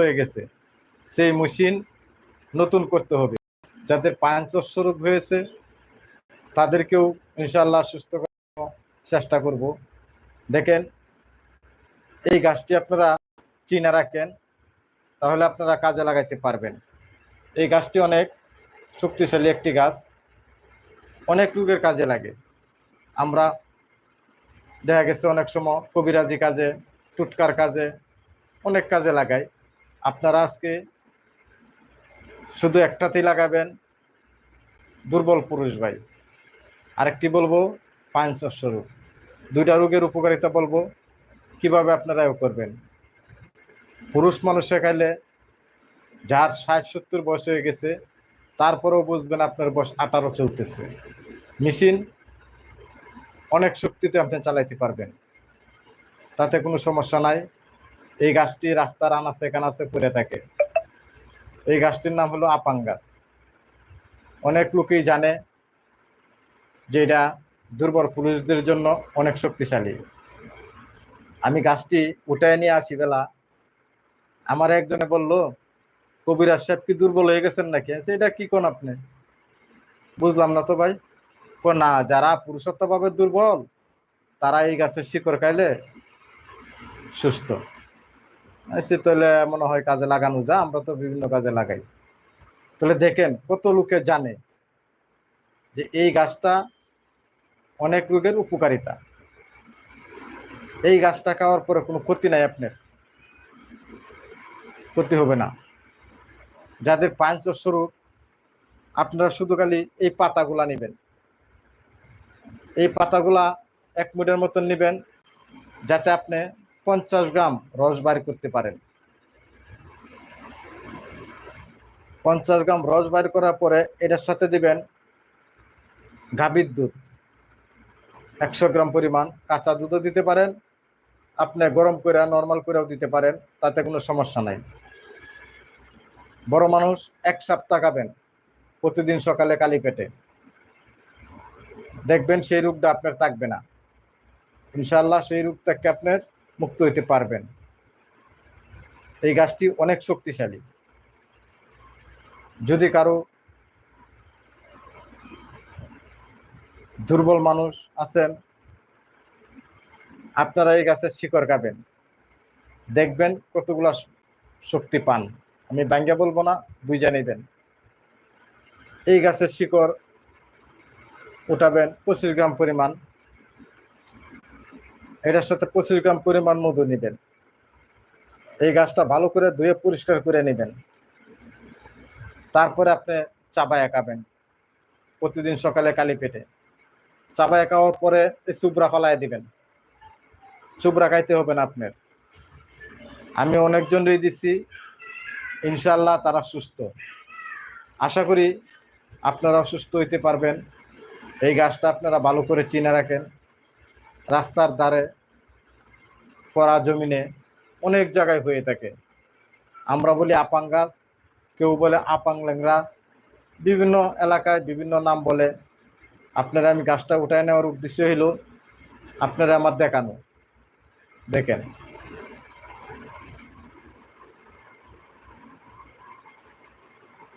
হয়ে গেছে। সেই মেশিন নতুন করতে হবে। যাদের পাঁচশস্য রোগ হয়েছে, তাদেরকেও ইনশাল্লাহ সুস্থ করার চেষ্টা করব। দেখেন, এই গাছটি আপনারা চিনে রাখেন, তাহলে আপনারা কাজে লাগাইতে পারবেন। এই গাছটি অনেক শক্তিশালী একটি গাছ, অনেক রোগের কাজে লাগে। আমরা দেখা গেছে অনেক সময় কবিরাজি কাজে, টুটকার কাজে অনেক কাজে লাগাই। আপনারা আজকে শুধু একটাতেই লাগাবেন দুর্বল পুরুষ ভাই। আরেকটি বলব শস্য রোগ দুইটা রোগের উপকারিতা বলব, কীভাবে আপনারা এও করবেন। পুরুষ মানুষে খাইলে যার ষাট সত্তর বয়স হয়ে গেছে, তারপরেও বুঝবেন আপনার বয়স আঠারো চলতেছে। মেশিন অনেক শক্তিতে আপনি চালাইতে পারবেন। তাতে কোনো সমস্যা নাই। এই গাছটি রাস্তার আনাচে কানাচে পড়ে থাকে। এই গাছটির নাম হলো আপাং গাছ অনেক লোকেই জানে যে এটা দুর্বল পুরুষদের জন্য অনেক শক্তিশালী। আমি গাছটি উঠায় নিয়ে আসি বেলা। আমার একজনে বলল, কবিরাজ সাহেব কি দুর্বল হয়ে গেছেন নাকি? এটা কি কোন আপনি? বুঝলাম না তো ভাই। না, যারা পুরুষত্বভাবে দুর্বল, তারা এই গাছের শিকড় খাইলে সুস্থ। সে তাহলে মনে হয় কাজে লাগানো যা, আমরা তো বিভিন্ন কাজে লাগাই। তাহলে দেখেন, কত লোকে জানে যে এই গাছটা অনেক রোগের উপকারিতা। এই গাছটা খাওয়ার পরে কোনো ক্ষতি নাই আপনার। ক্ষতি হবে না। যাদের রোগ, আপনারা শুধু খালি এই পাতাগুলা নেবেন। এই পাতাগুলা এক মুঠের মতন নেবেন, যাতে আপনি পঞ্চাশ গ্রাম রস বাইর করতে পারেন। পঞ্চাশ গ্রাম রস বাইর করার পরে এটার সাথে দিবেন গাভীর দুধ। একশো গ্রাম পরিমাণ কাঁচা দুধও দিতে পারেন। আপনি গরম করে নর্মাল করেও দিতে পারেন, তাতে কোনো সমস্যা নাই। বড় মানুষ এক সপ্তাহ খাবেন, প্রতিদিন সকালে কালি পেটে। দেখবেন সেই রোগটা আপনার থাকবে না। ইনশাল্লাহ সেই রোগ থেকে আপনার মুক্ত হইতে পারবেন। এই গাছটি অনেক শক্তিশালী। যদি কারও দুর্বল মানুষ আছেন, আপনারা এই গাছের শিকড় খাবেন দেখবেন কতগুলা শক্তি পান। আমি ব্যাঙ্গে বলব না, বুঝে নেবেন। এই গাছের শিকড় উঠাবেন পঁচিশ গ্রাম পরিমাণ। এটার সাথে পঁচিশ গ্রাম পরিমাণ মধু নেবেন। এই গাছটা ভালো করে ধুয়ে পরিষ্কার করে নেবেন। তারপরে আপনি চাবায়া খাবেন। প্রতিদিন সকালে কালি পেটে। চাবায়া খাওয়ার পরে এই চুবড়া ফালাই দিবেন। চুবড়া খাইতে হবে না আপনার। আমি অনেকজন অনেকজনই দিচ্ছি ইনশাল্লাহ তারা সুস্থ। আশা করি আপনারা সুস্থ হইতে পারবেন। এই গাছটা আপনারা ভালো করে চিনে রাখেন। রাস্তার ধারে পরা জমিনে অনেক জায়গায় হয়ে থাকে। আমরা বলি আপাং গাছ, কেউ বলে আপাং ল্যাংরা বিভিন্ন এলাকায় বিভিন্ন নাম বলে। আপনারা আমি গাছটা উঠায় নেওয়ার উদ্দেশ্য হইল, আপনারা আমার দেখানো। দেখেন।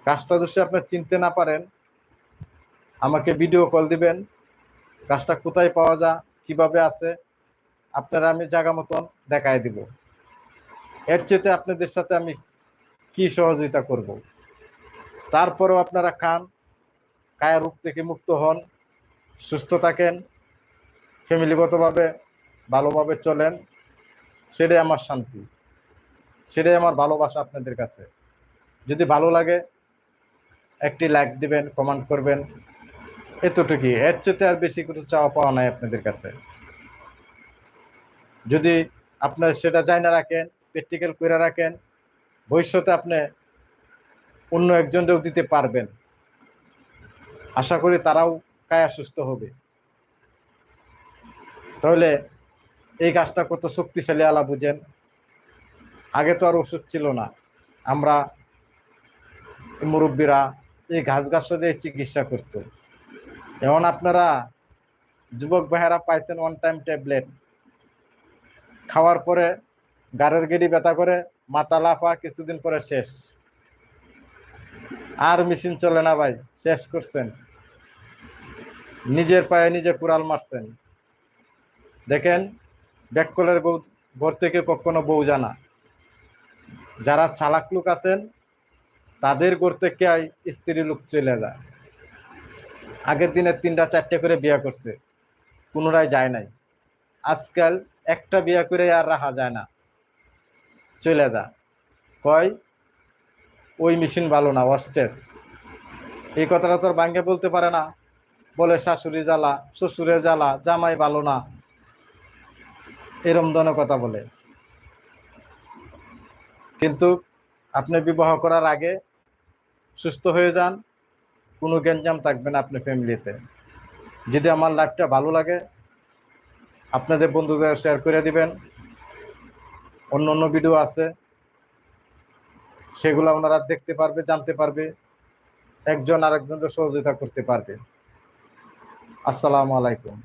গাছটা যদি আপনি চিনতে না পারেন, আমাকে ভিডিও কল দিবেন। গাছটা কোথায় পাওয়া যায়? কীভাবে আছে, আপনারা আমি জায়গা মতন দেখায় দিব। এর চেয়ে আপনাদের সাথে আমি কি সহযোগিতা করব? তারপরেও আপনারা খান কায়া রূপ থেকে মুক্ত হন, সুস্থ থাকেন, ফ্যামিলিগতভাবে ভালোভাবে চলেন, সেটাই আমার শান্তি। সেটাই আমার ভালোবাসা আপনাদের কাছে। যদি ভালো লাগে, একটি লাইক দিবেন কমেন্ট করবেন, এতটুকুই। এর চেয়ে আর বেশি কিছু চাওয়া পাওয়া নাই আপনাদের কাছে। যদি আপনার সেটা জানা রাখেন প্র্যাকটিক্যাল করে রাখেন, ভবিষ্যতে আপনি অন্য একজনকেও দিতে পারবেন। আশা করি তারাও কায়া সুস্থ হবে। তাহলে এই গাছটা কত শক্তিশালী আলা বুঝেন। আগে তো আর ওষুধ ছিল না। আমরা মুরব্বীরা এই ঘাস গাছটা দিয়ে চিকিৎসা করতো। এখন আপনারা যুবক ভাইয়েরা পাইছেন ওয়ান টাইম ট্যাবলেট খাওয়ার পরে, গাড়ের গেড়ি ব্যথা করে, মাথা লাফা, কিছুদিন পরে শেষ। আর মেশিন চলে না ভাই, শেষ করছেন। নিজের পায়ে নিজে কুড়াল মারছেন। দেখেন ব্যাককলের বউ, ঘর থেকে কখনো বউ জানা। যারা চালাক লোক আছেন, তাদের ঘর থেকে স্ত্রী লোক চলে যায়। আগের দিনে তিনটা চারটে করে বিয়ে করছে। পুনরায় যায় নাই। আজকাল একটা বিয়ে করে আর রাখা যায় না। চলে যা। কয়, ওই মেশিন ভালো না অস্টেস এই কথাটা তোর বাঙ্গে বলতে পারে না। বলে শাশুড়ি জ্বালা শ্বশুরে জ্বালা, জামাই ভালো না। এরম ধরনের কথা বলে। কিন্তু আপনি বিবাহ করার আগে সুস্থ হয়ে যান, কোনো গ্যাঞ্জাম থাকবে না আপনি ফ্যামিলিতে যদি আমার লাইফটা ভালো লাগে আপনাদের বন্ধুদের শেয়ার করে দিবেন। অন্য অন্য ভিডিও আছে। সেগুলো ওনারা দেখতে পারবে, জানতে পারবে। একজন আরেকজনকে সহযোগিতা করতে পারবে। আসসালামু আলাইকুম।